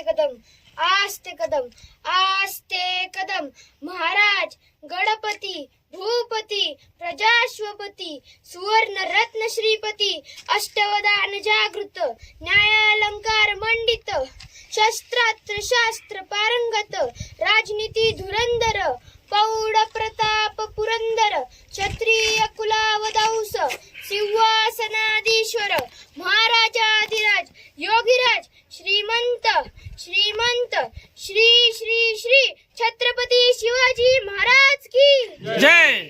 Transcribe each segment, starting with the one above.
आस्ते कदम आस्ते कदम आस्ते कदम. महाराज गणपती भूपती प्रजाश्वपती सुवर्ण रत्न श्रीपती अष्टवदान जागृत न्यायालंकार मंडित शस्त्रास्त्र शास्त्र पारंगत राजनीती धुरंदर पौड प्रताप पुरंदर क्षत्रिय कुलावदांस सिंहासनाधीश्वर महाराजाधिराज योगीराज श्रीमंत श्रीमंत श्री श्री श्री छत्रपती शिव महाराज की जय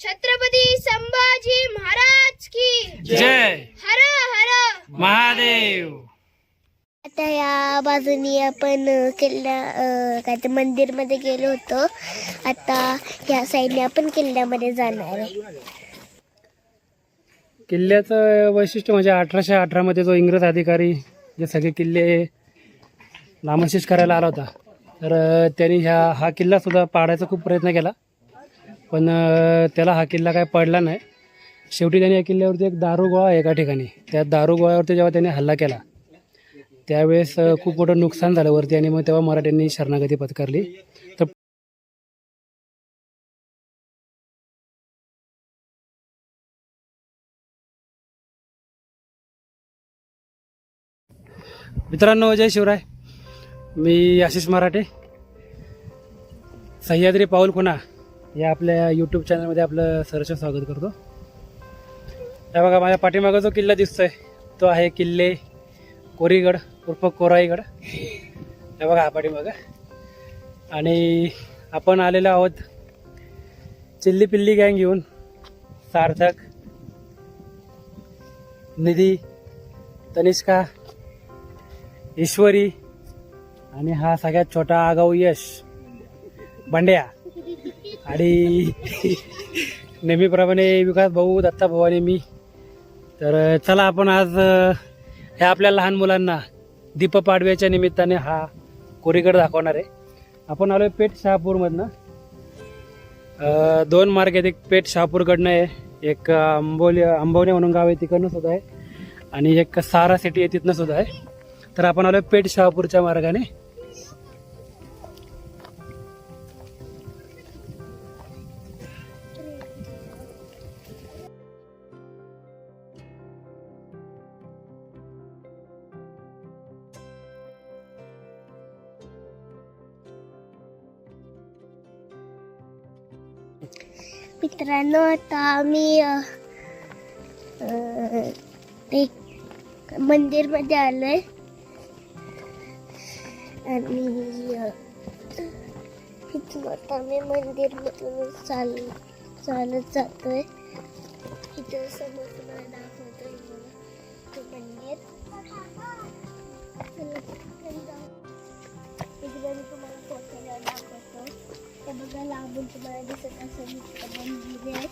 छत्रपती संभाजी महाराज की जय हर हर महादेव आता या बाजूनी आपण किल्ला काय ते मंदिरमध्ये गेलो होतो. आता ह्या साईडने आपण किल्ल्यामध्ये जाणार आहे किल्ल्याचं वैशिष्ट्य म्हणजे अठराशे अठरामध्ये जो इंग्रज अधिकारी जे सगळे किल्ले नामशेष करायला आला होता. तर त्यांनी ह्या हा किल्लासुद्धा पाडायचा खूप प्रयत्न केला. पण त्याला हा किल्ला काय पडला नाही. शेवटी त्यांनी या किल्ल्यावरती एक दारुगोळा आहे एका ठिकाणी त्या दारुगोळ्यावरती जेव्हा त्यांनी हल्ला केला त्यावेळेस खूप मोठं नुकसान झालं वरती आणि मग तेव्हा मराठ्यांनी शरणागती पत्करली. तर मित्रांनो जय शिवराय. मी आशिष मराठे. सह्याद्री पाऊल खुणा या आपल्या यूट्यूब चॅनलमध्ये आपलं सहर्ष स्वागत करतो. हे बघा माझ्या पाठीमागं जो किल्ला दिसतोय तो आहे किल्ले कोरीगड उर्फ कोराईगड. हे बघा आपाडी मग आणि आपण आलेलो आहोत चिल्ली पिल्ली गँग घेऊन सार्थक निधी तनिष्का ईश्वरी आणि हा सगळ्यात छोटा आगाऊ यश बंड्या. आणि नेहमीप्रमाणे विकास भाऊ दत्ता भाऊ आणि मी. तर चला आपण आज अ, ह्या आपल्या लहान मुलांना दीपपाडव्याच्या निमित्ताने हा कोरीगड दाखवणार आहे. आपण आलो आहे पेठ शहापूरमधनं. दोन मार्ग आहेत. एक पेठ शहापूरकडनं आहे. एक आंबोली आंबोली म्हणून गाव आहे तिकडनं सुद्धा आहे. आणि एक सारा सिटी आहे तिथनं सुद्धा आहे. तर आपण आलो आहे पेठ शहापूरच्या मार्गाने. मित्रांनो आता आम्ही अ, अ, एक मंदिरमध्ये आलोय. आणि इथून आता आम्ही मंदिरमधून चाल चालत जातोय. इथं समोर तुम्हाला दाखवतोय ते मंदिर. इकडे आता बघा लांबून तुम्हाला दिसत असं इथं मंदिर आहे.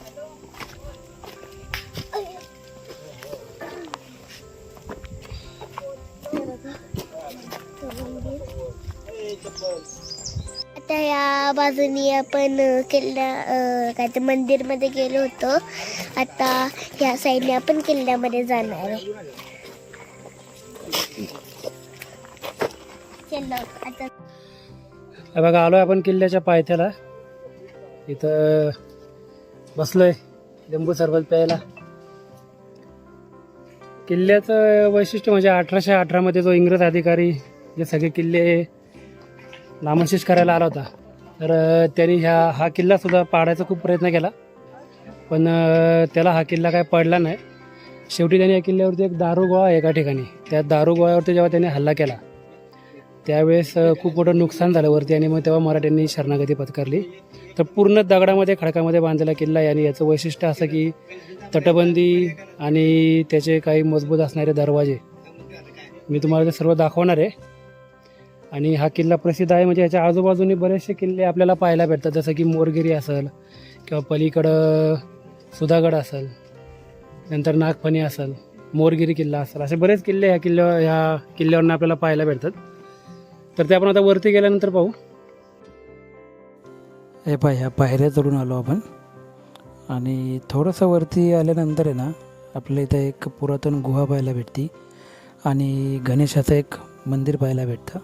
आता या बाजूनी आपण किल्ला काय ते मंदिरमध्ये गेलो होतो. आता ह्या साईडने आपण किल्ल्यामध्ये जाणार आहे. चलो आता हे बघा आलो आहे आपण किल्ल्याच्या पायथ्याला. इथं बसलोय लिंबू सरबत प्यायला. किल्ल्याचं वैशिष्ट्य म्हणजे अठराशे अठरामध्ये जो इंग्रज अधिकारी जे सगळे किल्ले नामशेष करायला आला होता. तर त्यांनी ह्या हा किल्लासुद्धा पाडायचा खूप प्रयत्न केला. पण त्याला हा किल्ला काय पडला नाही. शेवटी त्यांनी या किल्ल्यावरती एक दारुगोळा आहे एका ठिकाणी. त्या दारुगोळ्यावरती जेव्हा त्यांनी हल्ला केला त्यावेळेस खूप मोठं नुकसान झालं वरती आणि मग तेव्हा मराठ्यांनी शरणागती पत्करली. तर पूर्ण दगडामध्ये खडकामध्ये बांधलेला किल्ला आहे आणि याचं वैशिष्ट्य असं की तटबंदी आणि त्याचे काही मजबूत असणारे दरवाजे. मी तुम्हाला ते सर्व दाखवणार आहे. आणि हा किल्ला प्रसिद्ध आहे. म्हणजे याच्या आजूबाजूने बरेचसे किल्ले आपल्याला पाहायला भेटतात. जसं की मोरगिरी असेल किंवा पलीकडं सुधागड असेल नंतर नागफणी असेल मोरगिरी किल्ला असेल. असे बरेच किल्ले ह्या किल्ल्या ह्या किल्ल्यावरनं आपल्याला पाहायला भेटतात. तर ते आपण आता वरती गेल्यानंतर पाहू. हे पाय ह्या पायऱ्या चढून आलो आपण. आणि थोडंसं वरती आल्यानंतर आहे ना आपल्या इथं एक पुरातन गुहा पाहायला भेटती. आणि गणेशाचं एक मंदिर पाहायला भेटतं.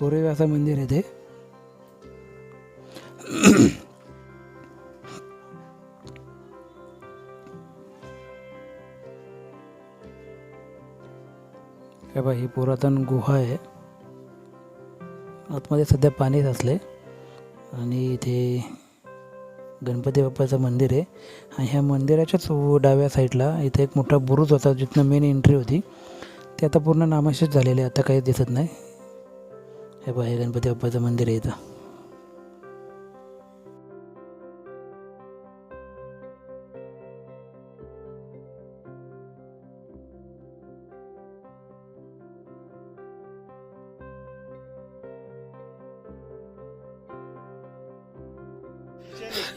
कोरीव असं मंदिर आहे ते. हे ही पुरातन गुहा आहे. आतमध्ये सध्या पाणी आहे आणि इथे गणपती बाप्पाचं मंदिर आहे. आणि ह्या मंदिराच्याच डाव्या साईडला इथे एक मोठा बुरुज होता जिथनं मेन एंट्री होती. ते आता पूर्ण नामाशेष झालेले आहे, आता काही दिसत नाही. हे बघा हे गणपती बाप्पाचं मंदिर आहे इथं.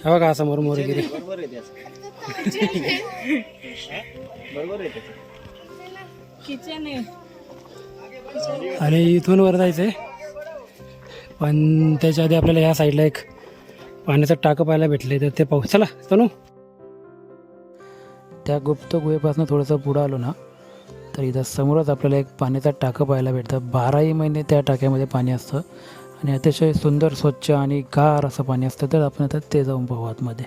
हे बघा समोर मोरगिरी. बरोबर आहे बरोबर आहे आणि इथून वर जायचं आहे पण त्याच्या आधी आपल्याला ह्या साईडला एक पाण्याचं टाकं पाहायला भेटले तर ते पाहू. चला तनू. त्या गुप्त गुहेपासून थोडंसं पुढं आलो ना तर इथं समोरच आपल्याला एक पाण्याचं टाकं पाहायला भेटतं. बाराही महिने त्या टाक्यामध्ये पाणी असतं. आणि अतिशय सुंदर स्वच्छ आणि गार असं पाणी असतं तर आपण आता ते जाऊन पाहू आतमध्ये.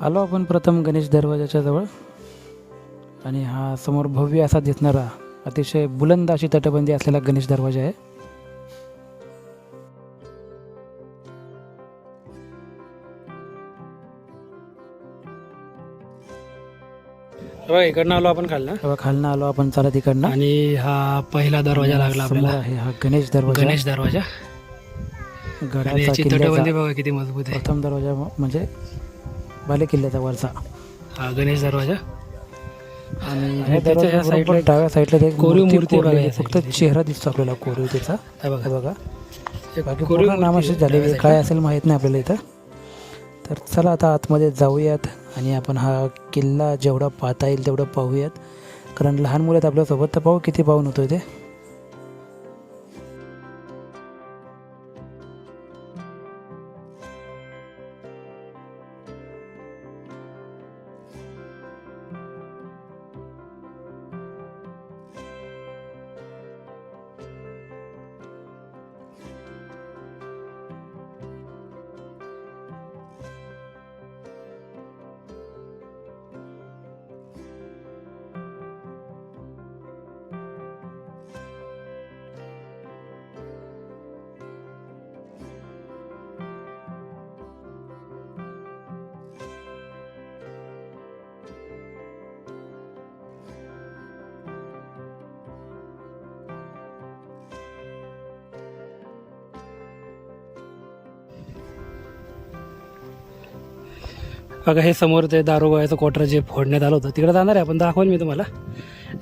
आलो आपण प्रथम गणेश दरवाजाच्या जवळ. आणि हा समोर भव्य असा दिसणारा अतिशय बुलंद अशी तटबंदी असलेला गणेश दरवाजा आहे. इकडनं आलो आपण खालना. तेव्हा खालनं आलो आपण चालत इकडनं आणि हा पहिला दरवाजा लागला समोर आहे हा गणेश दरवाजा. गणेश दरवाजा. गडाचा किल्ल्याचा बघा किती मजबूत आहे. प्रथम दरवाजा म्हणजे बाले किल्ल्याचा वरचा. हा गणेश दरवाजा. आणि त्याच्या साईडला डाव्या साईडला एक कोरीव मूर्ती बघा फक्त चेहरा दिसतो आपल्याला कोरीव त्याचा हे बघा. बघा. बाकी पूर्ण नामाशीच झालेली काय असेल माहीत नाही आपल्याला इथं. तर चला आता आतमध्ये जाऊयात आणि आपण हा किल्ला जेवढा पाहता येईल तेवढं पाहूयात. कारण लहान मुलं आपल्यासोबत तर पाहू किती पाहून होतो ते. बघा हे समोर ते दारू क्वार्टर जे फोडण्यात आलं होतं तिकडे जाणार आहे आपण दाखवेन मी तुम्हाला.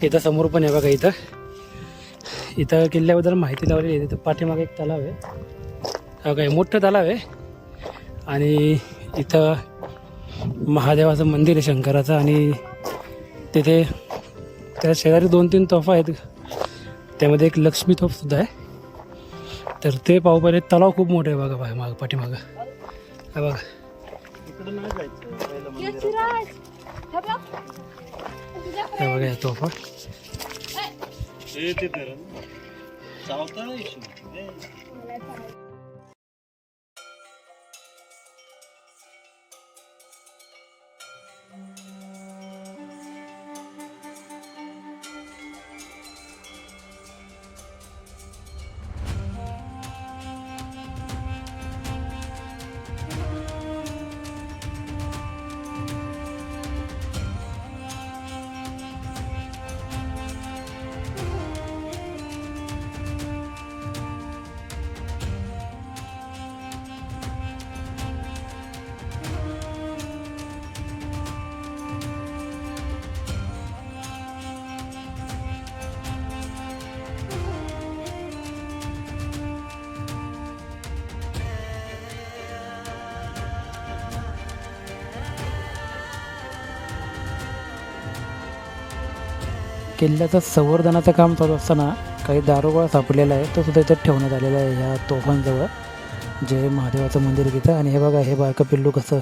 इथं समोर पण आहे बघा इथं. इथं किल्ल्याबद्दल माहिती लावलेली आहे तिथं पाठीमागे एक तलाव आहे. बघा हे मोठं तलाव आहे. आणि इथं महादेवाचं मंदिर आहे शंकराचं आणि तिथे त्या शेजारी दोन तीन तोफा आहेत. त्यामध्ये एक लक्ष्मी तोफसुद्धा आहे. तर ते पाहू पहिले तलाव खूप मोठं आहे बघा बघा माग पाठीमागं. बघा. इकडं नाही जायचं पहिलं मंदिरात. यशराज हे बघ. तुझ्या हे बघा या तोफा हे ते धरण. चावता नाही इशू. किल्ल्याचं संवर्धनाचं काम चालू असताना काही दारोगोळा सापडलेला आहे. तो सुद्धा इथं ठेवण्यात आलेला आहे ह्या तोफांजवळ. जे महादेवाचं मंदिर तिथं. आणि हे बघा हे बारकं पिल्लू कसं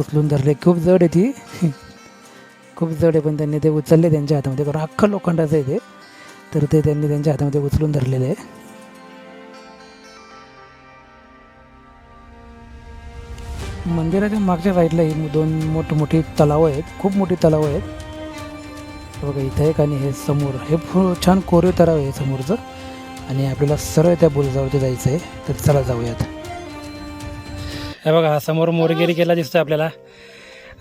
उचलून धरले खूप जड आहे ती. खूप जड आहे पण त्यांनी ते उचलले त्यांच्या हातामध्ये. कारण अख्खं लोखंडाचं आहे ते. तर ते त्यांनी त्यांच्या हातामध्ये उचलून धरलेलं आहे. मंदिराच्या मागच्या साईडला ही दोन मोठमोठी तलाव आहेत. खूप मोठी तलाव आहेत. बघा इथं एक आणि हे समोर. हे छान कोरीव तलाव आहे समोरचं आणि आपल्याला सरळ त्या बुरुजावरती जायचं आहे तर चला जाऊयात. हे बघा हा समोर मोरगिरी किल्ला दिसतोय आपल्याला.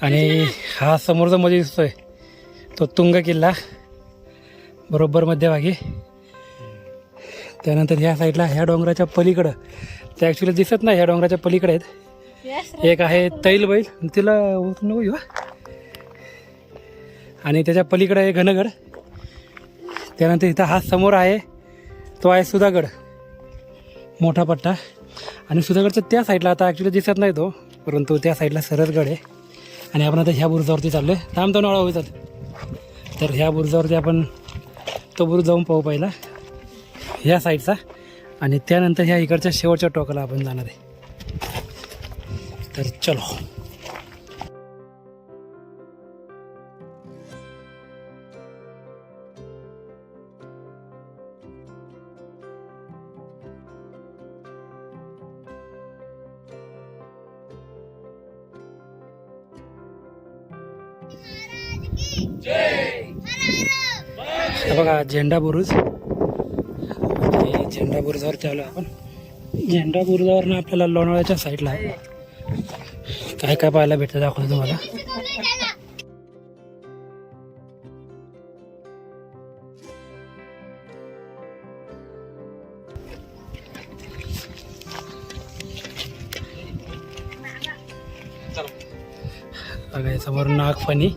आणि हा समोरचा मध्ये दिसतोय. तो तुंग किल्ला. बरोबर मध्यभागी. त्यानंतर ह्या साईडला ह्या डोंगराच्या पलीकडं. ते ॲक्च्युली दिसत नाही ह्या डोंगराच्या पलीकडे आहेत. एक आहे तैल बैल तिला नको. आणि त्याच्या पलीकडे आहे घनगड. त्यानंतर इथं हा समोर आहे तो आहे सुधागड. मोठा पट्टा. आणि सुधागडच्या त्या साईडला आता ॲक्च्युली दिसत नाही तो परंतु त्या साईडला सरसगड आहे. आणि आपण आता ह्या बुरुजावरती चाललो आहे थांब दोन वेळा होतात तर ह्या बुरुजावरती आपण तो बुरुज जाऊन पाहू पहिला. ह्या साईडचा. आणि त्यानंतर ह्या इकडच्या शेवटच्या टोकाला आपण जाणार आहे. तर चलो. बघा झेंडा बुरुज. झेंडा बुरुजावरती आलो आपण. झेंडा बुरुजावरनं आपल्याला लोणावळ्याच्या साईडला आहे काय काय पाहायला भेटतं दाखवतो तुम्हाला. समोर नागफणी.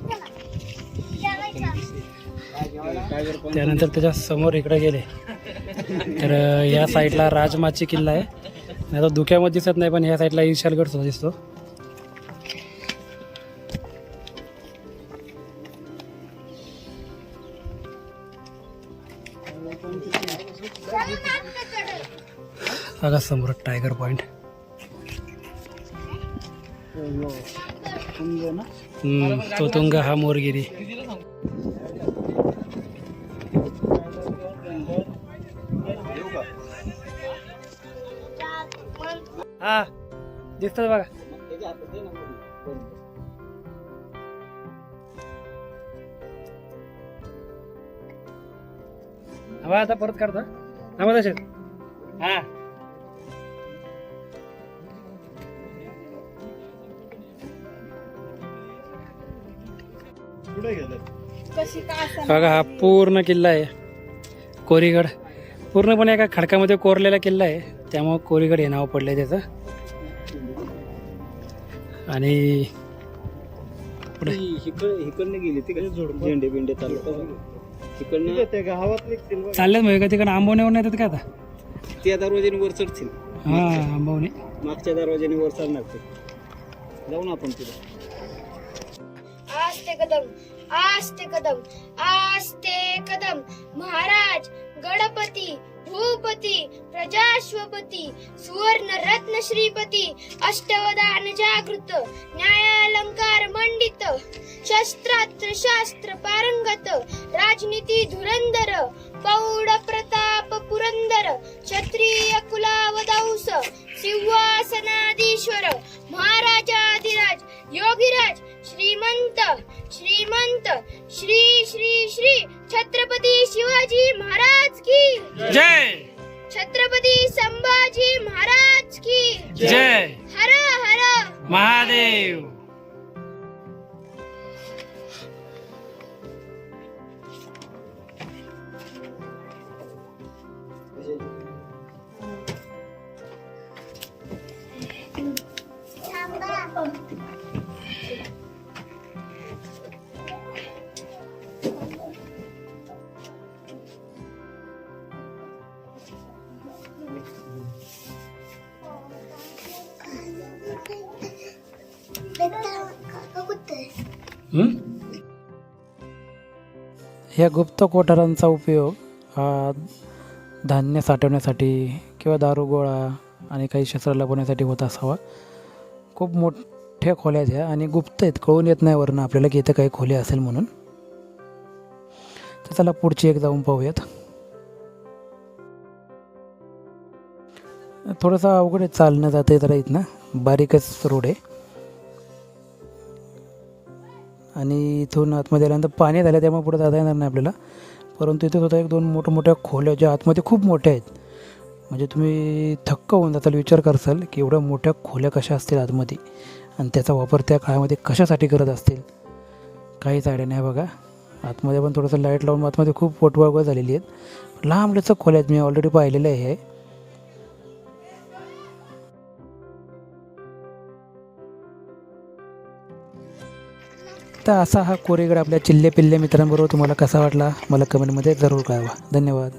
त्यानंतर त्याच्यासमोर इकडे गेले. तर या साईडला राजमाची किल्ला आहे. आता धुक्यामध्ये दिसत नाही पण ह्या साईडला विशालगड सुद्धा दिसतो. बघा समोर टायगर पॉइंट हम्म, तो हा मोरगिरी हा दिसतात बघा हवा आता परत करतो थांबा तसेच हा कशी का असं बघा हा पूर्ण किल्ला आहे. कोरीगड. पूर्णपणे एका खडकामध्ये कोरलेला किल्ला आहे. त्यामुळं कोरीगड हे नाव पडलंय त्याचं. आणि पुढे. इकडनं गेली ते झेंडे बिंडे चालू इकडनं त्या गावात निघतील बघ. चाललेत मग का तिकडे आंबवण्यावर येतात का आता? त्या दरवाजाने वर चढतील. हा आंबवणे. मागच्या दरवाजाने वर चढणार ते. जाऊ ना आपण तिथे. कदम. आस्ते कदम आस्ते कदम. महाराज गणपती भूपती प्रजाश्वपती सुवर्ण रत्न श्रीपती अष्टवदान जागृत न्यायालंकार मंडित शस्त्रास्त्र शास्त्र पारंगत राजनीती धुरंधर ह्या गुप्त कोठारांचा उपयोग हा धान्य साठवण्यासाठी किंवा दारू गोळा आणि काही शस्त्र लपवण्यासाठी होत असावा. खूप मोठ्या खोल्या आहेत ह्या आणि गुप्त आहेत कळून येत नाही वरनं आपल्याला की इथं काही खोल्या असेल म्हणून. तर चला पुढची एक जाऊन पाहूयात. थोडंसं अवघड आहे चालणं जातं जरा इथनं बारीकच रोड आहे. आणि इथून आतमध्ये आल्यानंतर पाणी झालं त्यामुळे पुढे जाता येणार नाही आपल्याला. परंतु इथे सुद्धा एक दोन मोठ्या मोठ्या खोल्या ज्या आतमध्ये खूप मोठ्या आहेत. म्हणजे तुम्ही थक्क होऊन जाताल विचार करसाल की एवढ्या मोठ्या खोल्या कशा असतील आतमध्ये? आणि त्याचा वापर त्या काळामध्ये कशासाठी करत असतील? काहीच आयडिया नाही बघा. आतमध्ये पण थोडंसं लाइट लावून आतमध्ये खूप पोटवा झालेली आहेत. लांब लचक खोल्या आहेत मी ऑलरेडी पाहिलेलं आहे. तर असा हा कोरेगड आपल्या चिल्ले पिल्ले मित्रांबरोबर तुम्हाला कसा वाटला? मला कमेंटमध्ये जरूर कळवा. धन्यवाद.